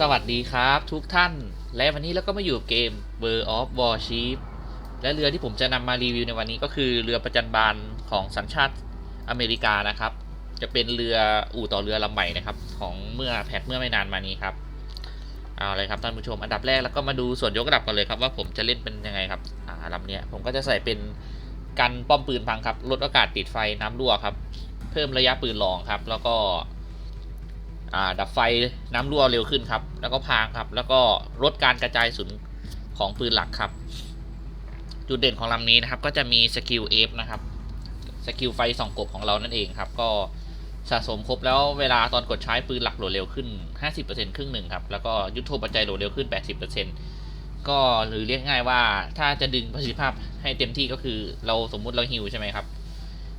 สวัสดีครับทุกท่าน และวันนี้เราก็มาอยู่กับเกม World of Warship และเรือที่ผมจะนำมารีวิวในวันนี้ก็คือเรือประจันบานของสัญชาติอเมริกานะครับ จะเป็นเรืออู่ต่อเรือลำใหม่นะครับ ของเมื่อแพทเมื่อไม่นานมานี้ครับ เอาเลยครับท่านผู้ชมอันดับแรกแล้วก็มาดูส่วนยกระดับกันเลยครับว่าผมจะเล่นเป็นยังไงครับอ่าลำเนี้ยผมก็จะใส่เป็นกันป้อมปืนพังครับลดอากาศติดไฟน้ำรั่วครับ เพิ่มระยะปืนรองครับ แล้วก็ ดับไฟน้ำรั่วเร็วขึ้นครับ แล้วก็พางครับ แล้วก็ลดการกระจายสุนของปืนหลักครับ จุดเด่นของลำนี้นะครับ ก็จะมีสกิลเอฟนะครับสกิลไฟส่องกบของเรานั่นเองครับ ก็สะสมครบแล้วเวลาตอนกดใช้ปืนหลักโหลดเร็วขึ้น 50%ครึ่งหนึ่งครับ แล้วก็ยุทโธปัจจัยโหลดเร็วขึ้น 80%ก็หรือเรียกง่ายว่าถ้าจะดึงประสิทธิภาพให้เต็มที่ก็คือเราสมมุติเราฮิวใช่ไหมครับ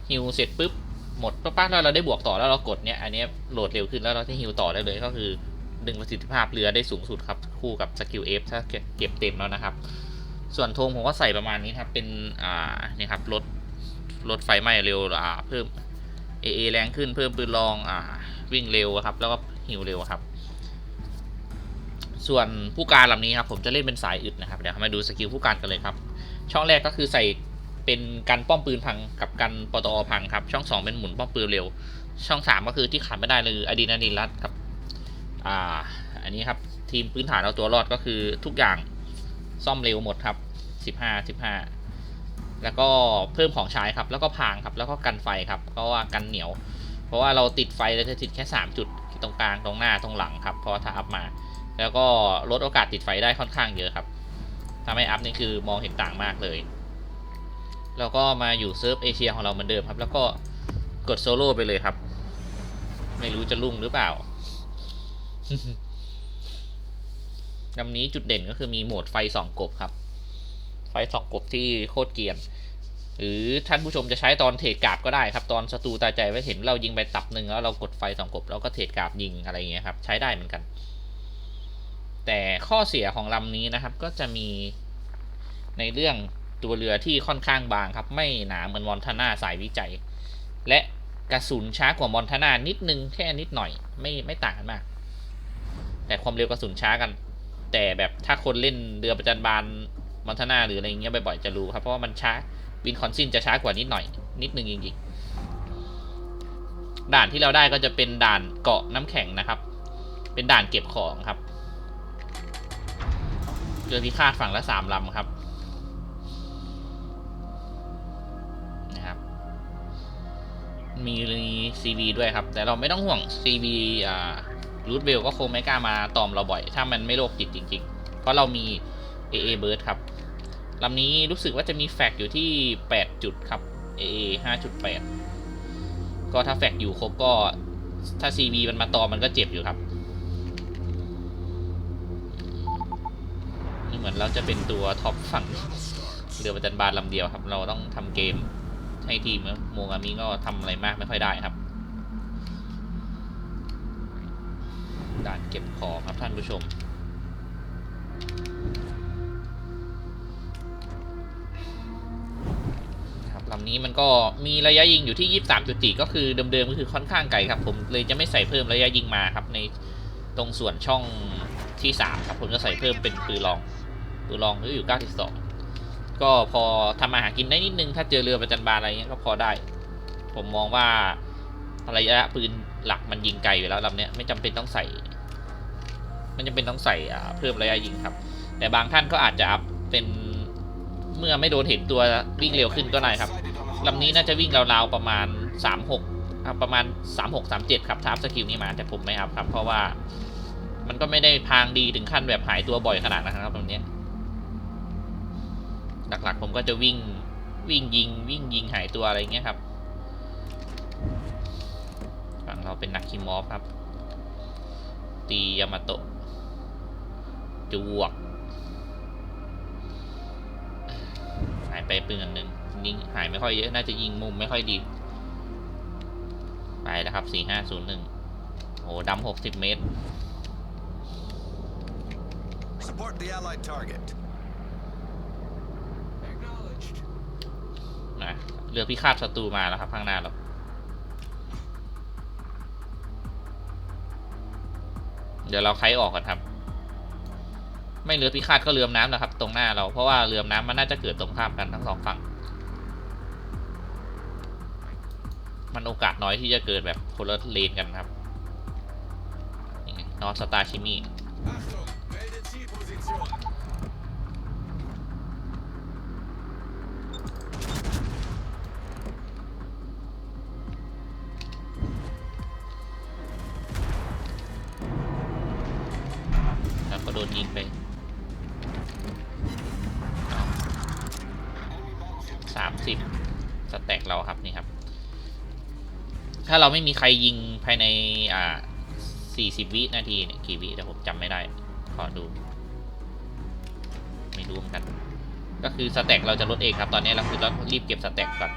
ฮิวเสร็จปุ๊บ หมดปั๊บแล้วเราได้บวกต่อแล้วเรากดเนี่ยอันนี้โหลดเร็วขึ้นแล้วเราที่ฮิวต่อได้เลยก็คือดึงประสิทธิภาพเรือได้สูงสุดครับ คู่กับสกิลเอฟถ้าเก็บเต็มแล้วนะครับ ส่วนธงผมก็ใส่ประมาณนี้ครับ เป็นอ่านี่ครับลดลดไฟไหม้เร็วอ่าเพิ่ม AA แรงขึ้นเพิ่มปืนรองอ่าวิ่งเร็วครับ แล้วก็ฮิวเร็วครับ ส่วนผู้การลำนี้ครับ ผมจะเล่นเป็นสายอึดนะครับเดี๋ยวมาดูสกิลผู้การกันเลยครับ ช่องแรกก็คือใส่ เป็นกันป้อมปืนพังกับกันปตอพังครับ ช่อง 2 เป็นหมุนป้อมปืนเร็ว ช่อง 3 ก็คือที่ขาดไม่ได้เลยอะดรีนาลีนรัดกับอ่าอันนี้ครับทีมพื้นฐานเอาตัวรอดก็คือทุกอย่างซ่อมเร็วหมดครับ 15 15 แล้วก็เพิ่มของใช้ครับ แล้วก็พางครับ แล้วก็กันไฟครับ เพราะว่ากันเหนียว เพราะว่าเราติดไฟเราจะติดแค่ 3 จุดตรงกลางตรงหน้าตรงหลังครับพราะว่าถ้าอัพมา แล้วก็ลดโอกาสติดไฟได้ค่อนข้างเยอะครับ ถ้าไม่อัพนี่คือมองเห็นต่างมากเลย แล้วก็มาอยู่เซิร์ฟเอเชียของเราเหมือนเดิมครับ แล้วก็กดโซโล่ไปเลยครับ ไม่รู้จะรุ่งหรือเปล่าลำนี้จุดเด่นก็คือมีโหมดไฟสองกบครับ ไฟสองกบที่โคตรเกียน หรือท่านผู้ชมจะใช้ตอนเทรดกราบก็ได้ครับ ตอนศัตรูตายใจไว้เห็นเรายิงไปตับหนึ่งแล้วเรากดไฟสองกบเราก็เทรดกราบยิงอะไรอย่างเงี้ยครับ ใช้ได้เหมือนกัน แต่ข้อเสียของลำนี้นะครับ ก็จะมีในเรื่อง ตัวเรือที่ค่อนข้างบางครับ ไม่หนาเหมือนมอนทาน่าสายวิจัย และกระสุนช้ากว่ามอนทาน่านิดนึงแค่นิดหน่อย ไม่ไม่ต่างกันมาก แต่ความเร็วกระสุนช้ากัน แต่แบบถ้าคนเล่นเรือประจันบานมอนทาน่าหรืออะไรเงี้ยบ่อยๆจะรู้ครับเพราะว่ามันช้าวินคอนซินจะช้ากว่านิดหน่อย นิดนึงจริงๆด่านที่เราได้ก็จะเป็นด่านเกาะน้ำแข็งนะครับ เป็นด่านเก็บของครับเรือพิฆาตฝั่งละสามลำครับ มีซีวีด้วยครับ แต่เราไม่ต้องห่วงซีวีอ่ารูทเบลก็คงไม่กล้ามาตอมเราบ่อย ถ้ามันไม่โรคจิตจริง ๆ เพราะเรามี AA Bird ครับลำนี้รู้สึกว่าจะมีแฟกอยู่ที่ 8 จุดครับ AA 5.8 ก็ถ้าแฟกอยู่ครบก็ถ้า CV มันมาตอมมันก็เจ็บอยู่ครับนี่เหมือนเราจะเป็นตัวท็อปฝั่งเรือประจันบานลำเดียวครับ เราต้องทำเกม ให้ทีมโมงามิก็ทำอะไรมากไม่ค่อยได้ครับด่านเก็บของครับท่านผู้ชม ครับลำนี้มันก็มีระยะยิงอยู่ที่ 23.4 ก็คือเดิมๆก็คือค่อนข้างไกลครับ ผมเลยจะไม่ใส่เพิ่มระยะยิงมาครับ ในตรงส่วนช่องที่ 3 ครับ ผมจะใส่เพิ่มเป็นปืนลองปืนลองก็อยู่ 92 ก็พอทำอาหารกินได้นิดนึง ถ้าเจอเรือประจันบานอะไรเงี้ยก็พอได้ ผมมองว่าระยะปืนหลักมันยิงไกลอยู่แล้วลำเนี้ยไม่จำเป็นต้องใส่ มันจำเป็นต้องใส่เพิ่มระยะยิงครับ แต่บางท่านก็อาจจะอัพเป็นเมื่อไม่โดนเห็นตัววิ่งเร็วขึ้นก็ได้ครับลำนี้น่าจะวิ่งราวๆประมาณ 36ครับประมาณ 36 37 ครับทับสกิลนี้มาแต่ผมไม่อัพครับ เพราะว่ามันก็ไม่ได้พางดีถึงขั้นแบบหายตัวบ่อยขนาดนั้นครับตรงนี้ย หลักๆ ผมก็จะวิ่งวิ่งยิงวิ่งยิงหายตัวอะไรเงี้ยครับฝั่งเราเป็นนักคิมอฟครับ ตียามาโตะจวกหายไปปืนอันหนึ่งยิงหายไม่ค่อยเยอะ น่าจะยิงมุมไม่ค่อยดี ไปแล้วครับสี่ห้าศูนย์หนึ่งโอ้ดำหกสิบเมตร Support the allied target. นะ เรือพิฆาตศัตรูมาแล้วครับข้างหน้าเราเดี๋ยวเราไคออกก่อนครับ ไม่เรือพิฆาตก็เรือมน้ำนะครับ ตรงหน้าเราเพราะว่าเรือมน้ำมันน่าจะเกิดตรงข้ามกันทั้งสองฝั่ง มันโอกาสน้อยที่จะเกิดแบบคนละเลนกันครับนอนอสตาชิมี่ ถ้าเราไม่มีใครยิงภายในอ่าสี่สิบวินาทีเนี่ยกี่วิเดี๋ยวผมจำไม่ได้ ขอดู ไม่รู้เหมือนกัน ก็คือสแต็กเราจะลดเองครับ ตอนนี้เราคือเรารีบเก็บสแต็กก่อน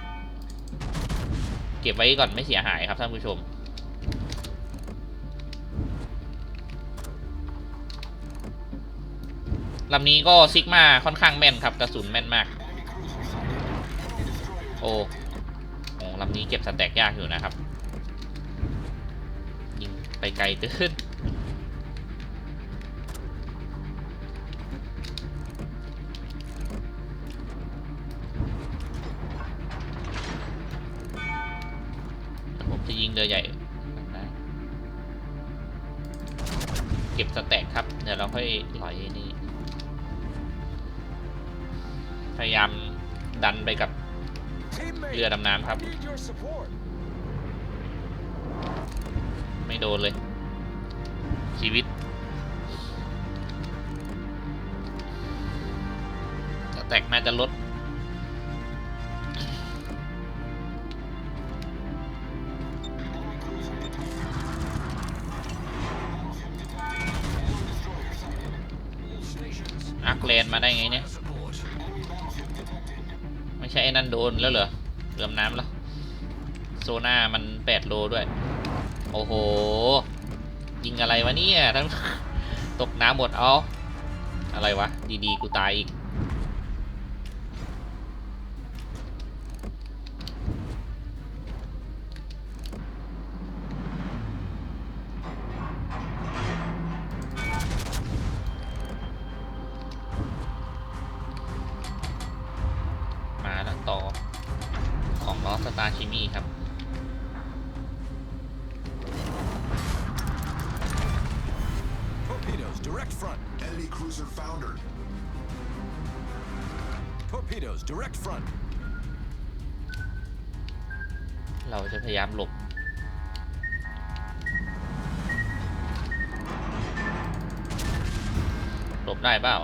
เก็บไว้ก่อนไม่เสียหายครับท่านผู้ชมลำนี้ก็ซิกมาค่อนข้างแม่นครับกระสุนแม่นมาก โอ้โอ้ลำนี้เก็บสแต็กยากอยู่นะครับ ไปไกลเกินผมจะยิงเรือใหญ่ได้เก็บสแต็กครับ เดี๋ยวเราค่อยลอยนี่ พยายามดันไปกับ Teammate, เรือดำน้ำครับ need your support. ไม่โดนเลย ชีวิตสแตกน่าจะลดอักแลนมาได้ไงเนี่ย ไม่ใช่ไอ้นั่นโดนแล้วเหรอเรือมน้ำแล้ว โซน่ามันแปดโลด้วย โอ้โห ยิงอะไรวะเนี่ยทั้งตกน้ำหมดเอาอะไรวะ ดีๆ กูตายอีก มาแล้วต่อของลอสตาชิมีครับ Torpedoes, direct front. เราจะพยายามหลบ หลบได้เปล่า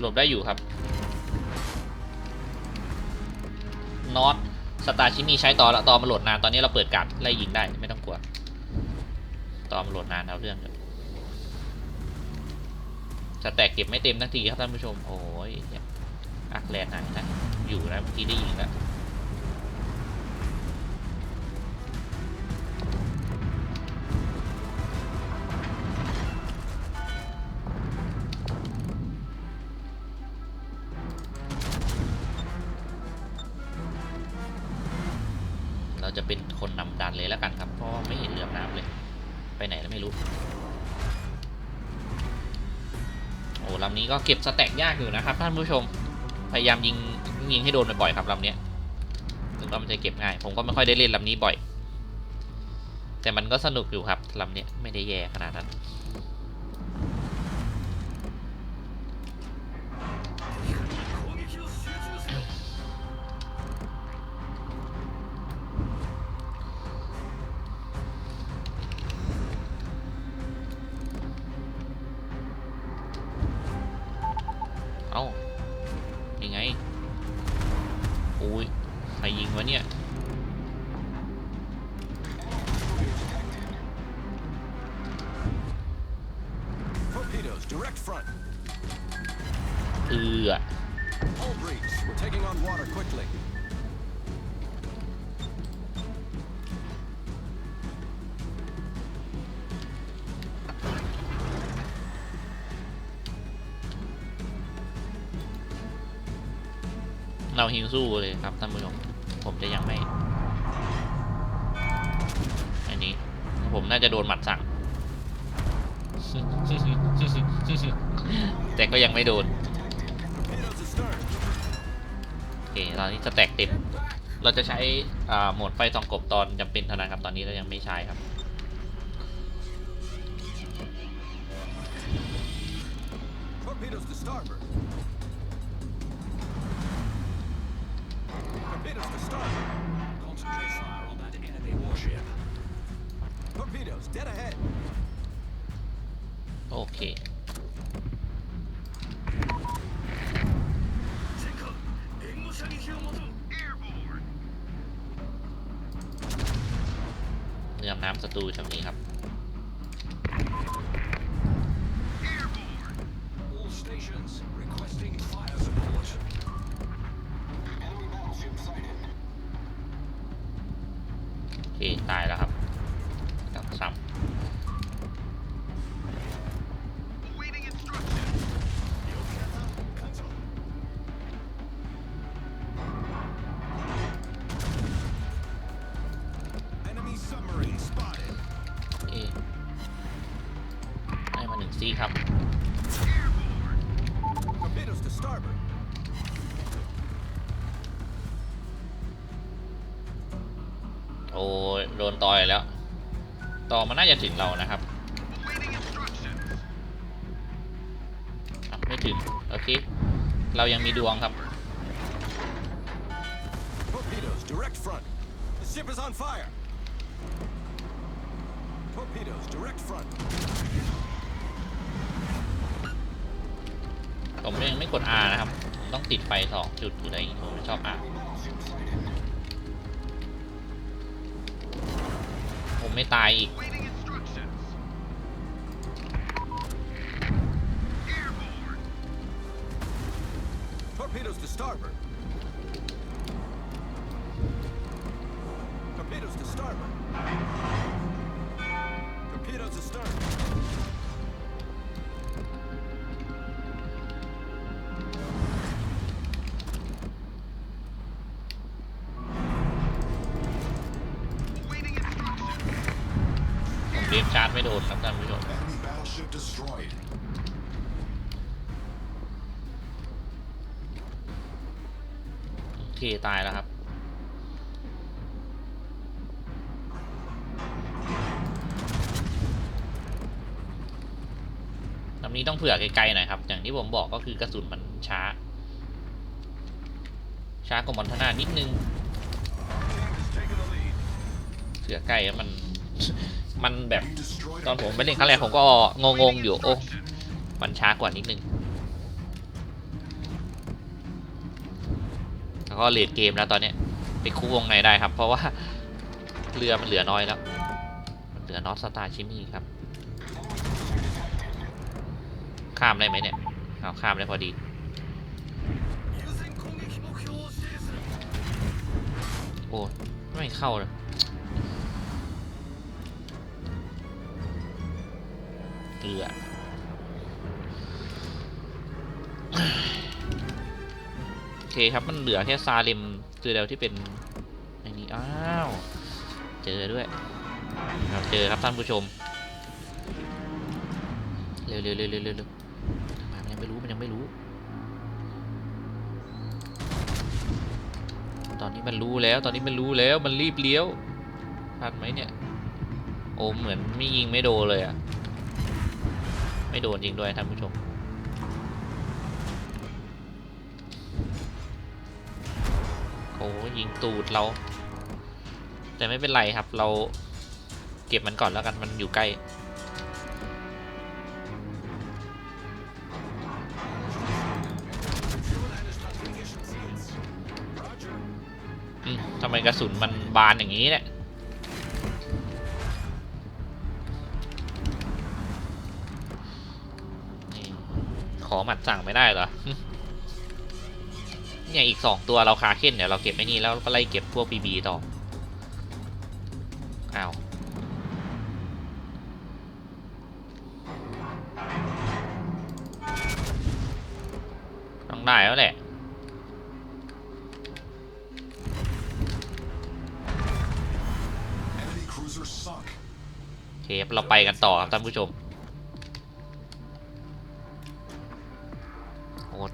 หลบได้อยู่ครับนอตสตาร์ชิมีใช้ต่อละต่อมาโหลดนาน ตอนนี้เราเปิดการไล่ยิงได้ไม่ต้องกลัว ต่อมาโหลดนานเอาเรื่องอยู่สแตกเก็บไม่เต็มทันทีครับท่านผู้ชม โอ้ยเนี่ย อักแลนไหนนะ อยู่นะเมื่อกี้ได้ยิงแล้วเราจะเป็นคนนำดันเลยแล้วกันครับ เพราะไม่เห็นเรือน้ำเลย ไปไหนแล้วไม่รู้ โอ้ลำนี้ก็เก็บสแต็กยากอยู่นะครับท่านผู้ชม พยายามยิงยิงให้โดนบ่อยๆครับลำนี้ถึงว่ามันจะเก็บง่าย ผมก็ไม่ค่อยได้เล่นลำนี้บ่อย แต่มันก็สนุกอยู่ครับลำนี้ไม่ได้แย่ขนาดนั้น เราฮิวสู้เลยครับท่านผู้ชมผมจะยังไม่ อันนี้ ผมน่าจะโดนหมัดสั่ง แต่ก็ยังไม่โดน โอเคตอนนี้สแต็กเต็ม เราจะใช้โหมดไฟส่องกบตอนจำเป็นเท่านั้นครับ ตอนนี้เรายังไม่ใช้ครับ Torpedoes to starboard. โอเค เรือดำน้ำศัตรูแถวนี้ครับ นต่อยแล้ว ต่อมันน่าจะถึงเรานะครับอะไม่ถึงโอเค เรายังมีดวงครับ Torpedoes direct front. The ship is on fire. Torpedoes direct front. ผมยังไม่กด R นะครับ ต้องติดไฟสองจุดหรืออะไรอย่างงี้ผมไม่ชอบ R ไม่ตายอีก Torpedoes to starboard. ชาร์จไม่โดนครับท่านผู้ชมโอเคตายแล้วครับลำนี้ต้องเผื่อไกลๆหน่อยครับ อย่างที่ผมบอกก็คือกระสุนมันช้า ช้ากว่ามอนทนานิดนึงเผื่อใกลแล้วมัน มันแบบตอนผมไปเล่นครั้งแรกผมก็งงๆอยู่โอ้มันช้ากว่านิดนึงแล้วก็เลดเกมแล้วตอนนี้ไปคู่วงในได้ครับ เพราะว่าเรือมันเหลือน้อยแล้ว มันเหลือนอตสตาร์ชิมี่ครับ ข้ามได้ไหมเนี่ยเอาข้ามได้พอดีโอ้ไม่เข้าเลย เกลือโอเคครับมันเหลือแค่ซาเลมตัวเดียวที่เป็นไอ้นี่อ้าวเจอด้วยเราเจอครับท่านผู้ชมเร็วเร็วเร็วเร็วเร็วมันยังไม่รู้มันยังไม่รู้ ตอนนี้มันรู้แล้วตอนนี้มันรู้แล้วมันรีบเลี้ยวทันไหมเนี่ยโอ้เหมือนไม่ยิงไม่โดเลยอะ ไม่โดนจริงด้วยท่านผู้ชมโอ้ยิงตูดเรา แต่ไม่เป็นไรครับเราเก็บมันก่อนแล้วกันมันอยู่ใกล้ทำไมกระสุนมันบานอย่างนี้เนี่ย อหมัดสั่งไม่ได้เหรอ เนี่ยอีกสองตัวเราคาเค้นเดี๋ยวเราเก็บไอ้นี่แล้วก็ไล่เก็บพวกบีบีต่อ อ้าว ต้องได้แล้วแหละโอเคเราไปกันต่อครับท่านผู้ชม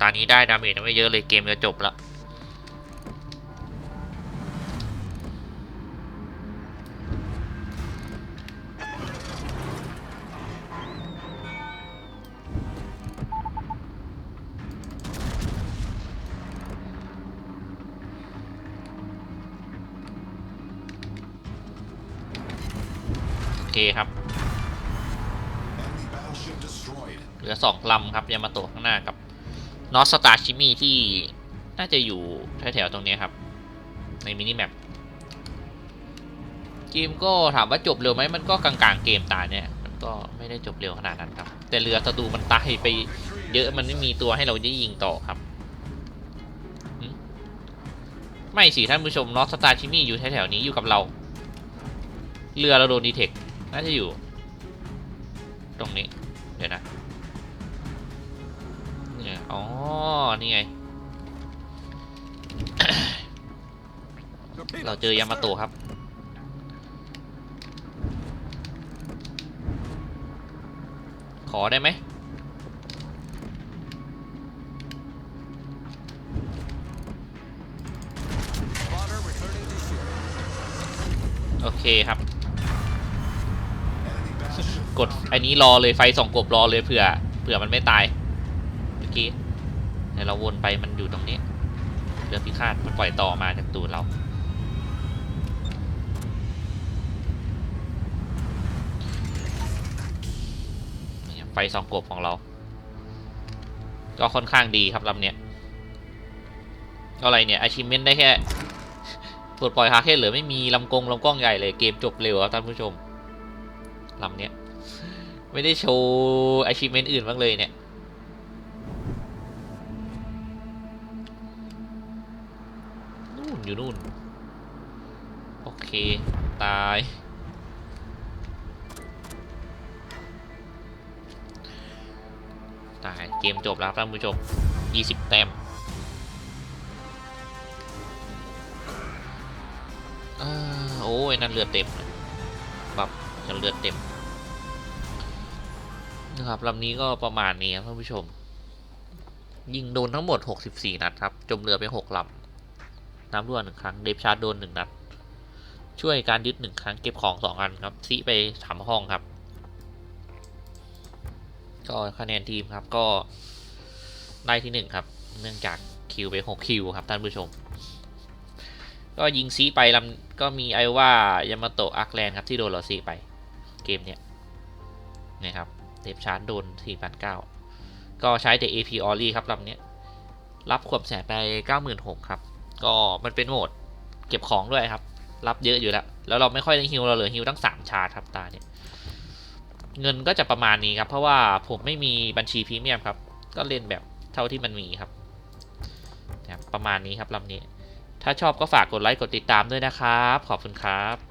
ตอนนี้ได้ดาเมจไม่เยอะเลยเกมจะจบแล้วโอเคครับเหลือสองลำครับยามาโตะข้างหน้ากับ นอสตาชิมิที่น่าจะอยู่แถวๆตรงนี้ครับ ในมินิแมปเกมก็ถามว่าจบเร็วไหมมันก็กลางๆเกมตาเนี่ยมันก็ไม่ได้จบเร็วขนาดนั้นครับ แต่เรือศัตรูมันตายไปเยอะมันไม่มีตัวให้เราได้ยิงต่อครับไม่สิท่านผู้ชมนอสตาชิมิอยู่แถวๆนี้อยู่กับเรา เรือเราโดนดีเทคน่าจะอยู่ ตรงนี้เดี๋ยวนะ อ๋อ นี่ไง เราเจอยามาโตะครับ ขอได้ไหมโอเคครับ กดอันนี้รอเลยไฟสองกบรอเลยเผื่อเผื่อมันไม่ตาย อกี้เดี๋ยวเราวนไปมันอยู่ตรงนี้ เรือพิฆาตมันปล่อยต่อมาจากตูดเราไฟสองกบของเรา ก็ค่อนข้างดีครับลำเนี้ยอะไรเนี่ย achievement ได้แค่ปลดปล่อยฮาแค่เหลือไม่มีลำกงลำกล้องใหญ่เลยเกมจบเร็วครับท่านผู้ชมลำเนี้ย ไม่ได้โชว์ achievement อื่นบ้างเลยเนี่ย เค ตาย ตาย เกมจบแล้วครับท่านผู้ชม 20 แต้มเอ้อโอ้ยนั่นเลือดเต็มเลยบับจะเลือดเต็มนะครับลำนี้ก็ประมาณนี้ครับท่านผู้ชม ยิงโดนทั้งหมด 64 นัดครับ จมเรือไป 6ลำน้ำรั่วหนึ่งครั้ง เดฟชาร์จโดน1นัด ช่วยการยึด1ครั้งเก็บของ2อันครับซีไปสามห้องครับ ก็คะแนนทีมครับก็ได้ที่1ครับ เนื่องจากคิวไป6คิวครับท่านผู้ชม ก็ยิงซีไปลำก็มีไอว่ายามาโตะอาร์คแลนด์ครับที่โดนเราซีไปเกมเนี้ยนะครับเดฟชาร์จโดน4,900ก็ใช้แต่ AP o r y ครับลำเนี้ยรับความแสงไป 96,000ครับ ก็มันเป็นโหมดเก็บของด้วยครับ รับเยอะอยู่แล้ว แล้วเราไม่ค่อยได้ฮิวเราเหลือฮิวตั้ง3ชาร์จครับตาเนี่ย เงินก็จะประมาณนี้ครับ เพราะว่าผมไม่มีบัญชีพรีเมียมครับ ก็เล่นแบบเท่าที่มันมีครับนะครับ ประมาณนี้ครับลำนี้ ถ้าชอบก็ฝากกดไลค์กดติดตามด้วยนะครับ ขอบคุณครับ